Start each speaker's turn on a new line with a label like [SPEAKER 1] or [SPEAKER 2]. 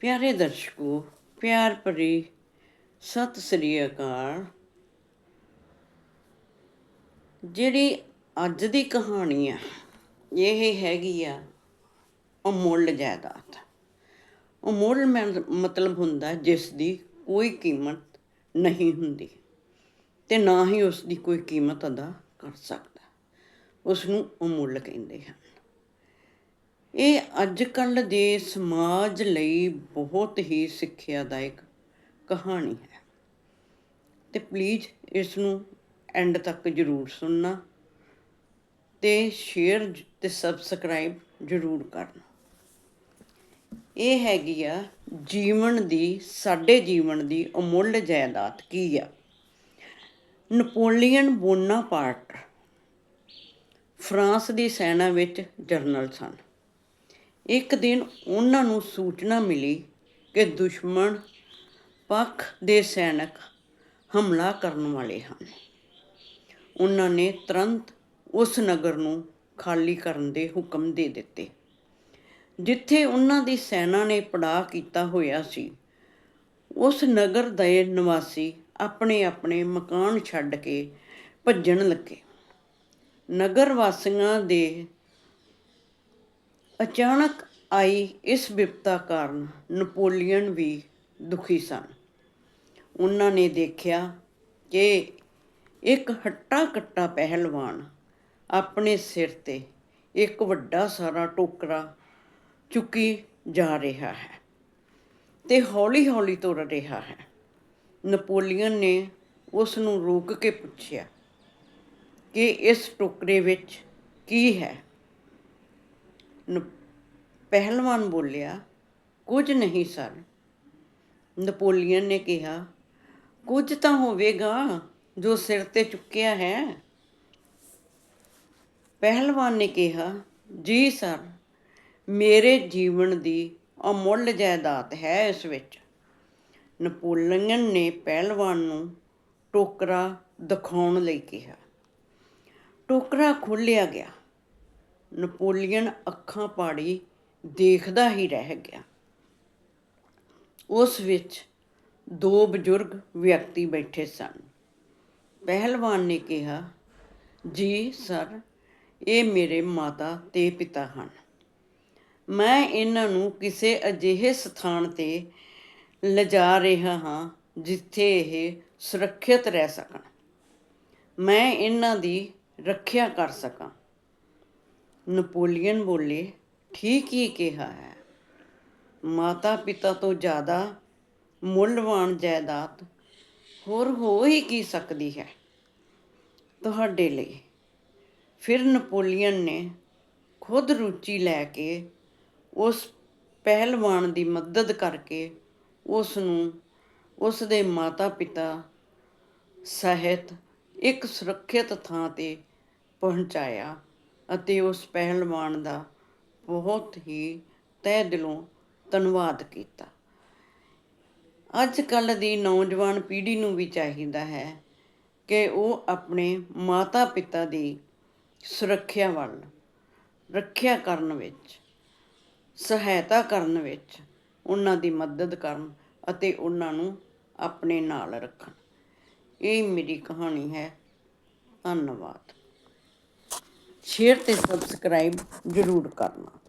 [SPEAKER 1] ਪਿਆਰੇ ਦਰਸ਼ਕੋ, ਪਿਆਰ ਭਰੀ ਸਤਿ ਸ੍ਰੀ ਅਕਾਲ। ਜਿਹੜੀ ਅੱਜ ਦੀ ਕਹਾਣੀ ਆ, ਇਹ ਹੈਗੀ ਆ ਅਮੁੱਲ ਜਾਇਦਾਦ। ਅਮੁੱਲ ਮਤਲਬ ਹੁੰਦਾ ਜਿਸ ਦੀ ਕੋਈ ਕੀਮਤ ਨਹੀਂ ਹੁੰਦੀ ਤੇ ਨਾ ਹੀ ਉਸ ਦੀ ਕੋਈ ਕੀਮਤ ਅਦਾ ਕਰ ਸਕਦਾ। ਉਸ ਨੂੰ ਅਮੁੱਲ ਕਹਿੰਦੇ ਹਨ। ਇਹ ਅੱਜ ਕੱਲ ਦੇ ਸਮਾਜ ਲਈ ਬਹੁਤ ਹੀ ਸਿੱਖਿਆਦਾਇਕ ਕਹਾਣੀ ਹੈ। ਤੇ ਪਲੀਜ਼ ਇਸ ਨੂੰ ਐਂਡ ਤੱਕ ਜ਼ਰੂਰ ਸੁਣਨਾ ਤੇ ਸ਼ੇਅਰ ਤੇ ਸਬਸਕ੍ਰਾਈਬ ਜ਼ਰੂਰ ਕਰਨਾ। ਇਹ ਹੈਗੀ ਆ ਜੀਵਨ ਦੀ, ਸਾਡੇ ਜੀਵਨ ਦੀ ਅਮੁੱਲ ਜਾਇਦਾਦ ਕੀ ਆ? ਨਪੋਲੀਅਨ ਬੋਨਾਪਾਰਟ ਫਰਾਂਸ ਦੀ ਸੈਨਾ ਵਿੱਚ ਜਰਨਲ ਸਨ। ਇੱਕ ਦਿਨ ਉਹਨਾਂ ਨੂੰ ਸੂਚਨਾ ਮਿਲੀ ਕਿ ਦੁਸ਼ਮਣ ਪੱਖ ਦੇ ਸੈਨਿਕ ਹਮਲਾ ਕਰਨ ਵਾਲੇ ਹਨ। ਉਹਨਾਂ ਨੇ ਤੁਰੰਤ ਉਸ ਨਗਰ ਨੂੰ ਖਾਲੀ ਕਰਨ ਦੇ ਹੁਕਮ ਦੇ ਦਿੱਤੇ। ਜਿੱਥੇ ਉਹਨਾਂ ਦੀ ਸੈਨਾ ਨੇ ਪੜਾਅ ਕੀਤਾ ਹੋਇਆ ਸੀ, ਉਸ ਨਗਰ ਦੇ ਨਿਵਾਸੀ ਆਪਣੇ ਆਪਣੇ ਮਕਾਨ ਛੱਡ ਕੇ ਭੱਜਣ ਲੱਗੇ। ਨਗਰ ਵਾਸੀਆਂ ਦੇ ਅਚਾਨਕ ਆਈ ਇਸ ਵਿਪਤਾ ਕਾਰਨ ਨਪੋਲੀਅਨ ਵੀ ਦੁਖੀ ਸਨ। ਉਹਨਾਂ ਨੇ ਦੇਖਿਆ ਕਿ ਇੱਕ ਹੱਟਾ ਕੱਟਾ ਪਹਿਲਵਾਨ ਆਪਣੇ ਸਿਰ ਤੇ ਇੱਕ ਵੱਡਾ ਸਾਰਾ ਟੋਕਰਾ ਚੁੱਕੀ ਜਾ ਰਿਹਾ ਹੈ ਤੇ ਹੌਲੀ-ਹੌਲੀ ਤੁਰ ਰਿਹਾ ਹੈ। ਨਪੋਲੀਅਨ ਨੇ ਉਸ ਨੂੰ ਰੋਕ ਕੇ ਪੁੱਛਿਆ ਕਿ ਇਸ ਟੋਕਰੇ ਵਿੱਚ ਕੀ ਹੈ? ਪਹਿਲਵਾਨ ਬੋਲਿਆ, ਕੁਝ ਨਹੀਂ ਸਰ। ਨਪੋਲੀਅਨ ਨੇ ਕਿਹਾ, ਕੁਝ ਤਾਂ ਹੋਵੇਗਾ ਜੋ ਸਿਰ ਤੇ ਚੁੱਕਿਆ ਹੈ। ਪਹਿਲਵਾਨ ਨੇ ਕਿਹਾ, ਜੀ ਸਰ, ਮੇਰੇ ਜੀਵਨ ਦੀ ਅਮੁੱਲ ਜਾਇਦਾਦ ਹੈ ਇਸ ਵਿੱਚ। ਨਪੋਲੀਅਨ ਨੇ ਪਹਿਲਵਾਨ ਨੂੰ ਟੋਕਰਾ ਦਿਖਾਉਣ ਲਈ ਕਿਹਾ। ਟੋਕਰਾ ਖੋਲ੍ਹਿਆ ਗਿਆ। ਨਪੋਲੀਅਨ ਅੱਖਾਂ ਪਾੜੀ ਦੇਖਦਾ ਹੀ ਰਹਿ ਗਿਆ। ਉਸ ਵਿੱਚ ਦੋ ਬਜ਼ੁਰਗ ਵਿਅਕਤੀ ਬੈਠੇ ਸਨ। ਪਹਿਲਵਾਨ ਨੇ ਕਿਹਾ, ਜੀ ਸਰ, ਇਹ ਮੇਰੇ ਮਾਤਾ ਤੇ ਪਿਤਾ ਹਨ। ਮੈਂ ਇਹਨਾਂ ਨੂੰ ਕਿਸੇ ਅਜਿਹੇ ਸਥਾਨ ਤੇ ਲਿਜਾ ਰਿਹਾ ਹਾਂ ਜਿੱਥੇ ਇਹ ਸੁਰੱਖਿਅਤ ਰਹਿ ਸਕਣ। ਮੈਂ ਇਹਨਾਂ ਦੀ ਰੱਖਿਆ ਕਰ ਸਕਾਂ। ਨਪੋਲੀਅਨ ਬੋਲੇ, ਠੀਕ ਹੀ ਕਿਹਾ ਹੈ। ਮਾਤਾ ਪਿਤਾ ਤੋਂ ਜ਼ਿਆਦਾ ਮੁੱਲਵਾਨ ਜਾਇਦਾਦ ਹੋਰ ਹੋ ਹੀ ਕੀ ਸਕਦੀ ਹੈ? ਤੁਹਾਡੇ ਲਈ। ਫਿਰ ਨਪੋਲੀਅਨ ਨੇ ਖੁਦ ਰੁਚੀ ਲੈ ਕੇ ਉਸ ਪਹਿਲਵਾਨ ਦੀ ਮਦਦ ਕਰਕੇ ਉਸ ਨੂੰ ਉਸ ਦੇ ਮਾਤਾ-ਪਿਤਾ ਸਹਿਤ ਇੱਕ ਸੁਰੱਖਿਅਤ ਥਾਂ ਤੇ ਪਹੁੰਚਾਇਆ। ਅਤੇ ਉਸ ਪਹਿਲਵਾਨ ਦਾ ਬਹੁਤ ਹੀ ਤਹਿ ਦਿਲੋਂ ਧੰਨਵਾਦ ਕੀਤਾ। ਅੱਜ ਕੱਲ ਦੀ ਨੌਜਵਾਨ ਪੀੜ੍ਹੀ ਨੂੰ ਵੀ ਚਾਹੀਦਾ ਹੈ ਕਿ ਉਹ ਆਪਣੇ ਮਾਤਾ-ਪਿਤਾ ਦੀ ਸੁਰੱਖਿਆ ਵੱਲ ਰੱਖਿਆ ਕਰਨ ਵਿੱਚ, ਸਹਾਇਤਾ ਕਰਨ ਵਿੱਚ ਉਹਨਾਂ ਦੀ ਮਦਦ ਕਰਨ ਅਤੇ ਉਹਨਾਂ ਨੂੰ ਆਪਣੇ ਨਾਲ ਰੱਖਣ। ਇਹ ਮੇਰੀ ਕਹਾਣੀ ਹੈ। ਧੰਨਵਾਦ। ਸ਼ੇਅਰ ਤੇ ਸਬਸਕ੍ਰਾਈਬ ਜ਼ਰੂਰ ਕਰਨਾ।